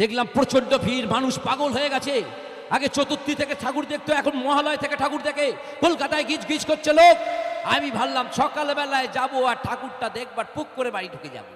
দেখলাম প্রচণ্ড ভিড়, মানুষ পাগল হয়ে গেছে। আগে চতুর্থী থেকে ঠাকুর দেখতো, এখন মহালয় থেকে ঠাকুর দেখে। কলকাতায় গিজ গিজ করছে লোক। আমি ভাবলাম, সকালবেলায় যাব আর ঠাকুরটা দেখবার পুক করে বাড়ি ঢুকে যাব।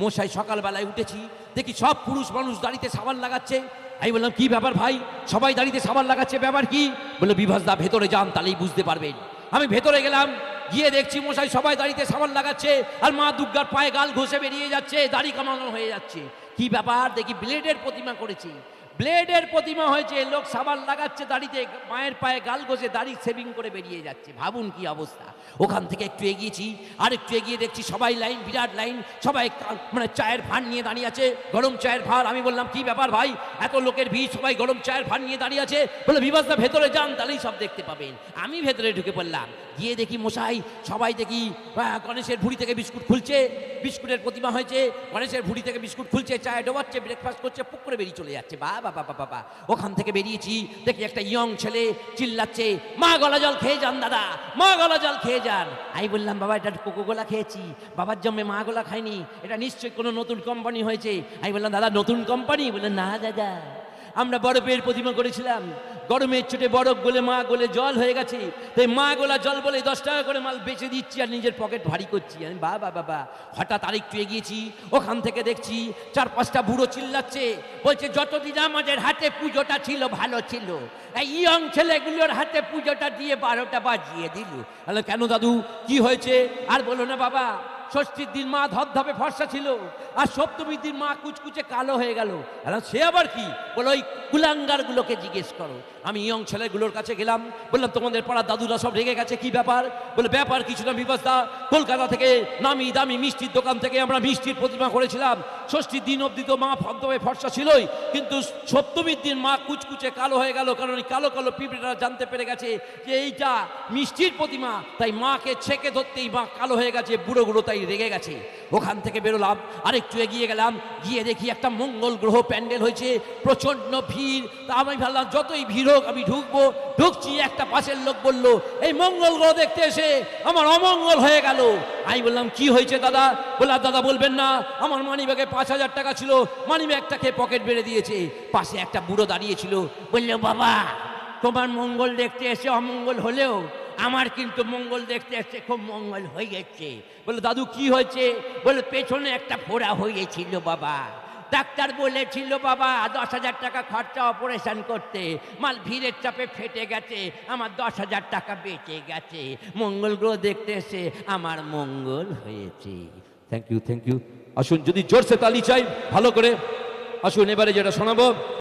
মশাই সকালবেলায় উঠেছি, দেখি সব পুরুষ মানুষ দাড়িতে সাবান লাগাচ্ছে। আমি বললাম, কি ব্যাপার ভাই? সবাই দাড়িতে সাবান লাগাচ্ছে, ব্যাপার কি? বলে বিভাসদা ভেতরে যান, তাহলেই বুঝতে পারবেন। আমি ভেতরে গেলাম গিয়ে দেখছি মশাই সবাই দাড়িতে সাবান লাগাচ্ছে, আর মা দুর্গার পায়ে গাল ঘষে বেরিয়ে যাচ্ছে, দাড়ি কামানো হয়ে যাচ্ছে। কি ব্যাপার? দেখি ব্লেডের প্রতিমা করেছি। ব্লেডের প্রতিমা হয়েছে, লোক সাবান লাগাচ্ছে দাড়িতে, মায়ের পায়ে গাল ঘষে দাড়ি সেভিং করে বেরিয়ে যাচ্ছে। ভাবুন কি অবস্থা? ওখান থেকে একটু এগিয়েছি আর একটু এগিয়ে দেখছি সবাই লাইন, বিরাট লাইন, সবাই মানে চায়ের ভাঁড় নিয়ে দাঁড়িয়ে আছে। গরম চায়ের ভাঁড়, আমি বললাম, কি ব্যাপার ভাই? এত লোকের ভিড়, সবাই গরম চায়ের ভাঁড় নিয়ে দাঁড়িয়ে আছে? বলে বিবাসদা ভেতরে যান, তাহলেই সব দেখতে পাবেন। আমি ভেতরে ঢুকে পড়লাম। গিয়ে দেখি মশাই, সবাই দেখি গণেশের ভুড়ি থেকে বিস্কুট খুলছে, বিস্কুটের প্রতিমা হয়েছে, গণেশের ভুড়ি থেকে বিস্কুট খুলছে, চায়ে ডোবাচ্ছে ব্রেকফাস্ট করছে, পুক করে বেরিয়ে চলে যাচ্ছে। বা বাবা বাবা বাবা ওখান থেকে বেরিয়েছি, দেখি একটা ইয়ং ছেলে চিল্লাচ্ছে, মা, গলা জল খেয়ে যান, দাদা, মা, গলা জল খেয়ে যান। আমি বললাম, বাবা, এটা কোকো গোলা খেয়েছি, বাবার জন্মে মা গোলা খাইনি, এটা নিশ্চয়ই কোনো নতুন কোম্পানি হয়েছে। আমি বললাম, দাদা, নতুন কোম্পানি বললেন না, দাদা। আমরা বরফের প্রতিমা করেছিলাম। গরমের চোটে বরফ গলে মা গলে জল হয়ে গেছে। তাই মা গোলা জল বলে দশ টাকা করে মাল বেচে দিচ্ছি আর নিজের পকেট ভারী করছি। আমি বা বা বাবা হঠাৎ আরেকটু এগিয়েছি, ওখান থেকে দেখছি চার পাঁচটা বুড়ো চিল্লাচ্ছে। বলছে, যতদিন আমাদের হাতে পুজোটা ছিল, ভালো ছিল। এই ইয়ং ছেলেগুলোর হাতে পুজোটা দিয়ে বারোটা বাজিয়ে দিল। হ্যালো কেন দাদু? কি হয়েছে? আর বলো না বাবা। ষষ্ঠীর দিন মা ধপধপে ফর্সা ছিল, আর সপ্তমীর দিন মা কুচকুচে কালো হয়ে গেল। এখন সে আবার কি? বলো, ওই কুলাঙ্গারগুলোকে জিজ্ঞেস করো। আমি ইয়ং ছেলেগুলোর কাছে গেলাম, বললাম, তোমাদের পাড়ার দাদুরা সব রেগে গেছে, কি ব্যাপার? বলে, ব্যাপার কিছু না বিবাসদা কলকাতা থেকে নামি দামি মিষ্টির দোকান থেকে আমরা মিষ্টির প্রতিমা করেছিলাম। ষষ্ঠীর দিন অবধি তো মা ফদ্দমে ফর্সা ছিলই, কিন্তু সপ্তমীর দিন মা কুচকুচে কালো হয়ে গেল, কারণ কালো কালো পিঁপড়েরা জানতে পেরে গেছে যে এইটা মিষ্টির প্রতিমা, তাই মাকে ছেকে ধরতেই মা কালো হয়ে গেছে, বুড়ো বুড়ো তাই রেগে গেছে। ওখান থেকে বেরোলাম, আরেকটু এগিয়ে গেলাম, গিয়ে দেখি একটা মঙ্গল গ্রহ প্যান্ডেল হয়েছে প্রচণ্ড ভিড়। তা আমি ভাবলাম, যতই ভিড় হোক আমি ঢুকবো, ঢুকছি, একটা পাশের লোক বলল, এই মঙ্গল গ্রহ দেখতে এসে আমার অমঙ্গল হয়ে গেল। আমি বললাম, কি হয়েছে দাদা? বললাম দাদা বলবেন না, আমার মানি ব্যাগে পাঁচ হাজার টাকা ছিল মানি ব্যাগটাকে পকেট বেড়ে দিয়েছে, পাশে একটা বুড়ো দাঁড়িয়েছিল বলল, বাবা, তোমার মঙ্গল দেখতে এসে অমঙ্গল হলেও, আমার কিন্তু মঙ্গল দেখতে এসে খুব মঙ্গল হয়ে গেছে। বলে দাদু, কি হয়েছে? বলে পেছনে একটা ফোড়া হয়েছিল বাবা। ডাক্তার বলেছিল, বাবা, দশ হাজার টাকা খরচা অপারেশন করতে। মাল ভিড়ের চাপে ফেটে গেছে, আমার দশ হাজার টাকা বেঁচে গেছে। মঙ্গল গ্রহ দেখতে এসে আমার মঙ্গল হয়েছে। থ্যাংক ইউ থ্যাংক ইউ আসুন, যদি জোরসে তালি চাই, ভালো করে। আসুন, এবারে যেটা শোনাবো।